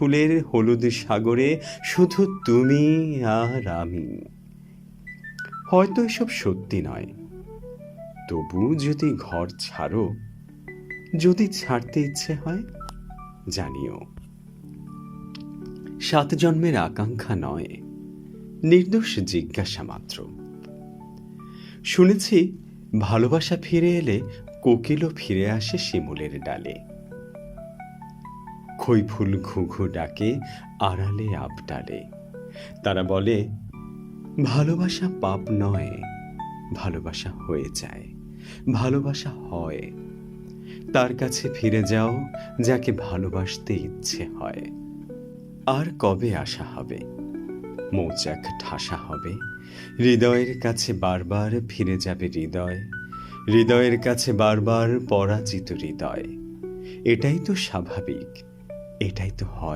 ফুলের হলুদ সাগরে শুধু তুমি আর আমি। হয়তো এসব সত্যি নয়। তবু যদি ঘর ছাড়ো, যদি ছাড়তে ইচ্ছে হয়, জানিও। সাত জন্মের আকাঙ্ক্ষা নয়, নির্দোষ জিজ্ঞাসা মাত্র। শুনেছি ভালোবাসা ফিরে এলে কোকিলও ফিরে আসে শিমুলের ডালে। খইফুল ঘুঘু ডাকে, আড়ালে আবডালে। তারা বলে, ভালোবাসা পাপ নয়, ভালোবাসা হয়ে যায়, ভালোবাসা হয়। তার কাছে ফিরে যাও, যাকে ভালোবাসতে ইচ্ছে হয়। আর কবে আসা হবে? মৌচাক ঠাসা হবে। হৃদয়ের কাছে বারবার ফিরে যাবে হৃদয়। হৃদয়ের কাছে বারবার পরাজিত হৃদয়। এটাই তো স্বাভাবিক। এটাই তো হয়।